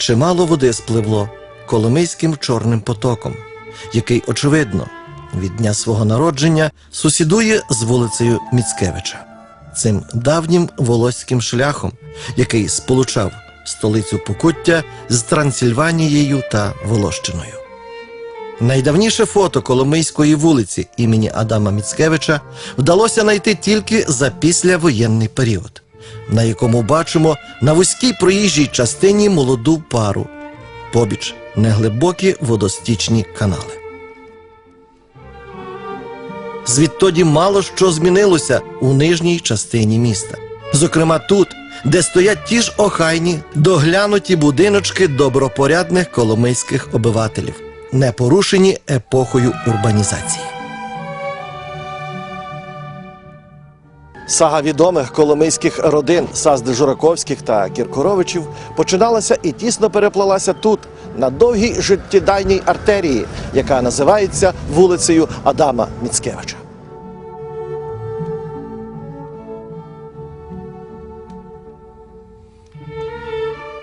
Чимало води спливло Коломийським чорним потоком, який, очевидно, від дня свого народження сусідує з вулицею Міцкевича, цим давнім волоським шляхом, який сполучав столицю Покуття з Трансильванією та Волощиною. Найдавніше фото Коломийської вулиці імені Адама Міцкевича вдалося знайти тільки за післявоєнний період, на якому бачимо на вузькій проїжджій частині молоду пару, побіч неглибокі водостічні канали. Звідтоді мало що змінилося у нижній частині міста. Зокрема, тут, де стоять ті ж охайні, доглянуті будиночки добропорядних коломийських обивателів, не порушені епохою урбанізації. Сага відомих коломийських родин Сазди Жураковських та Кіркоровичів починалася і тісно переплелася тут, на довгій життєдайній артерії, яка називається вулицею Адама Міцкевича.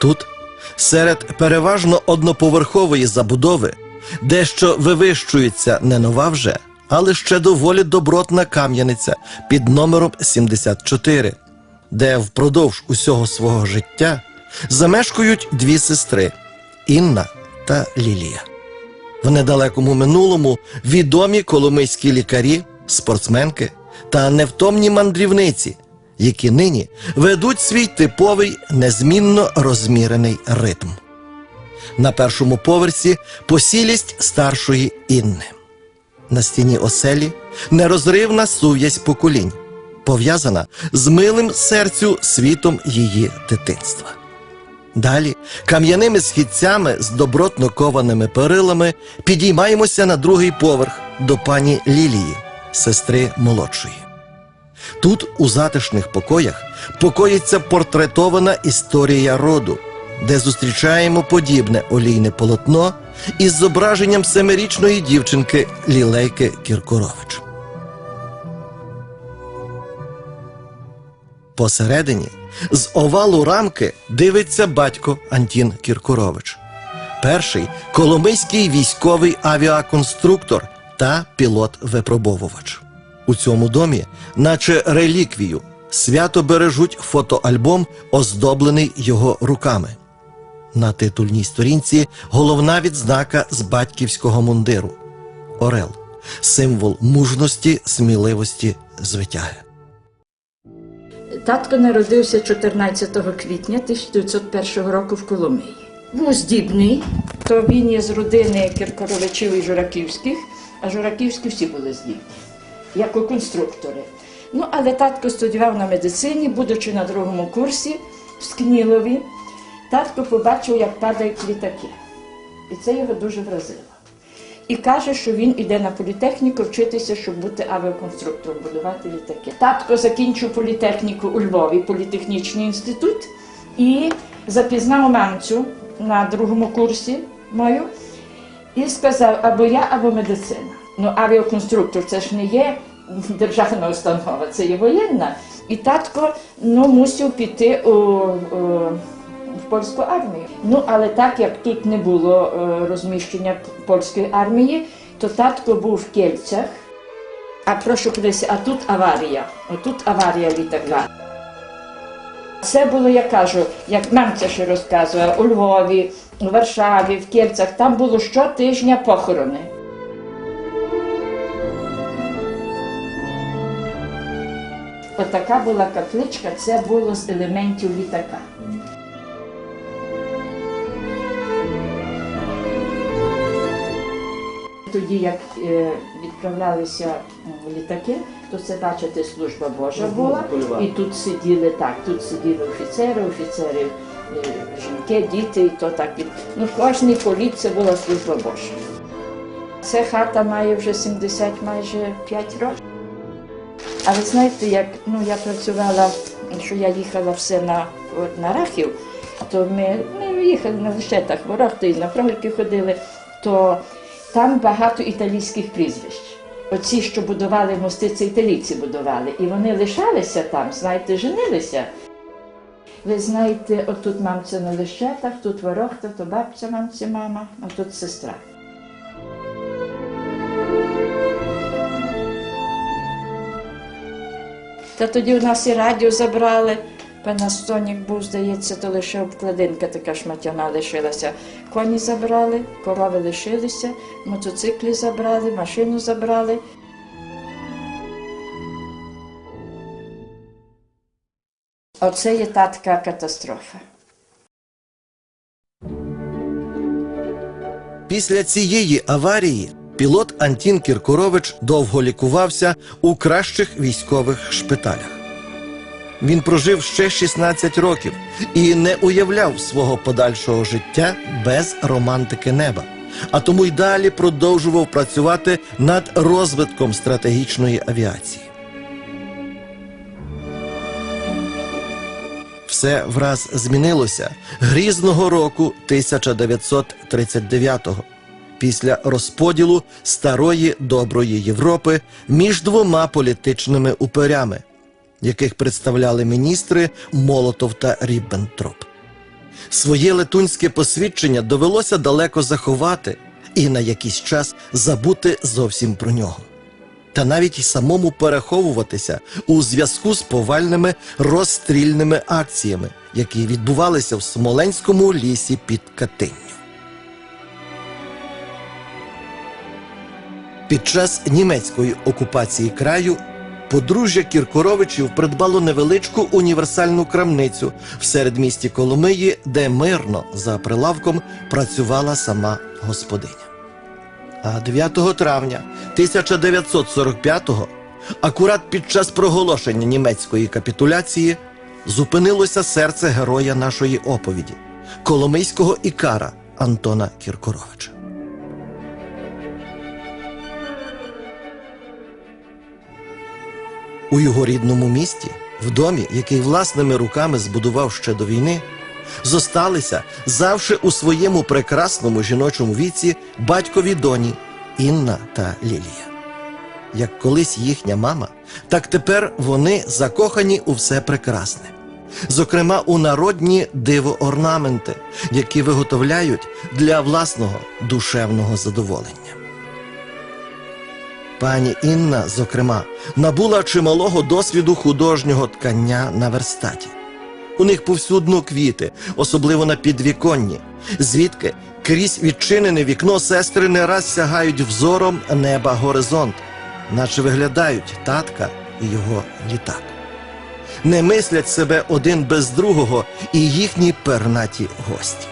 Тут, серед переважно одноповерхової забудови, дещо вивищується не нова вже, але ще доволі добротна кам'яниця під номером 74, де впродовж усього свого життя замешкують дві сестри Інна та Лілія. В недалекому минулому відомі коломийські лікарі, спортсменки та невтомні мандрівниці, які нині ведуть свій типовий незмінно розмірений ритм. На першому поверсі посілість старшої Інни. На стіні оселі нерозривна сув'язь поколінь, пов'язана з милим серцю світом її дитинства. Далі кам'яними східцями з добротно кованими перилами підіймаємося на другий поверх до пані Лілії, сестри молодшої. Тут, у затишних покоях, покоїться портретована історія роду, де зустрічаємо подібне олійне полотно із зображенням семирічної дівчинки Лілейки Кіркорович. Посередині з овалу рамки дивиться батько Антін Кіркорович, перший коломийський військовий авіаконструктор та пілот-випробовувач. У цьому домі, наче реліквію, свято бережуть фотоальбом, оздоблений його руками. На титульній сторінці головна відзнака з батьківського мундиру Орел, символ мужності, сміливості, звитяги. Татко народився 14 квітня 1901 року в Коломиї. Був здібний, то він є з родини Кіркоровичів і Жураківських, а Жураківські всі були здібні, як конструктори. Ну, але татко студіював на медицині, будучи на другому курсі в Скнілові, татко побачив, як падають літаки. І це його дуже вразило. І каже, що він іде на політехніку вчитися, щоб бути авіаконструктором, будувати літаки. Татко закінчив політехніку у Львові, політехнічний інститут, і запізнав мамцю на другому курсі мою і сказав, або я, або медицина. Ну, авіаконструктор це ж не є державна установа, це є воєнна. І татко ну, мусив піти у, у польську армію. Ну але так як тут не було е, розміщення польської армії, то татко був в Кільцях. А прошу кудись, а тут аварія. Отут аварія літака. Це було, я кажу, як мамця ще розказувала, у Львові, у Варшаві, в Кільцях, там було щотижня похорони. Отака була капличка, це було з елементів літака. Тоді, як е, відправлялися м, літаки, то це бачите, служба Божа була. І тут сиділи так, тут сиділи офіцери, офіцери, е, жінки, діти, і то так. Ну, в кожній політ це була служба Божа. Ця хата має вже 70 майже 5 років. Але знаєте, як ну, я працювала, що я їхала все на, от, на Рахів, то ми, ми їхали на лишетах, ворог, то і на прогулки ходили, то там багато італійських прізвищ. Оці, що будували мости, це італійці будували. І вони лишалися там, знаєте, женилися. Ви знаєте, отут мамця на лищатах, тут ворохта, то бабця мамці мама, а тут сестра. Та тоді у нас і радіо забрали. Панастонік був, здається, то лише обкладинка така шматяна лишилася. Коні забрали, корови лишилися, мотоциклі забрали, машину забрали. Оце є та така катастрофа. Після цієї аварії пілот Антін Кіркорович довго лікувався у кращих військових шпиталях. Він прожив ще 16 років і не уявляв свого подальшого життя без романтики неба, а тому й далі продовжував працювати над розвитком стратегічної авіації. Все враз змінилося грізного року 1939-го, після розподілу старої доброї Європи між двома політичними уперями, яких представляли міністри Молотов та Ріббентроп. Своє летунське посвідчення довелося далеко заховати і на якийсь час забути зовсім про нього та навіть й самому переховуватися у зв'язку з повальними розстрільними акціями, які відбувалися в Смоленському лісі під Катинню. Під час німецької окупації краю подружжя Кіркоровичів придбало невеличку універсальну крамницю в середмісті Коломиї, де мирно за прилавком працювала сама господиня. А 9 травня 1945-го, акурат під час проголошення німецької капітуляції, зупинилося серце героя нашої оповіді Коломийського ікара Антона Кіркоровича. У його рідному місті, в домі, який власними руками збудував ще до війни, зосталися завше у своєму прекрасному жіночому віці батькові доні Інна та Лілія. Як колись їхня мама, так тепер вони закохані у все прекрасне, зокрема у народні диво-орнаменти, які виготовляють для власного душевного задоволення. Пані Інна, зокрема, набула чималого досвіду художнього ткання на верстаті. У них повсюдно квіти, особливо на підвіконні, звідки крізь відчинене вікно сестри не раз сягають взором неба горизонт, наче виглядають татка і його літак. Не мислять себе один без другого і їхні пернаті гості.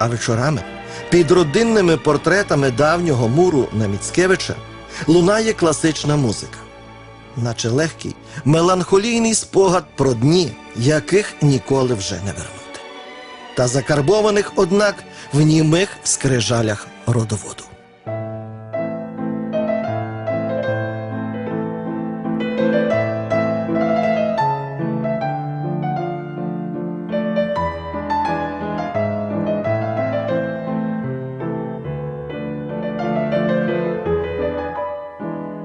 А вечорами під родинними портретами давнього муру на Міцкевича лунає класична музика, наче легкий, меланхолійний спогад про дні, яких ніколи вже не вернути, та закарбованих, однак, в німих скрижалях родоводу.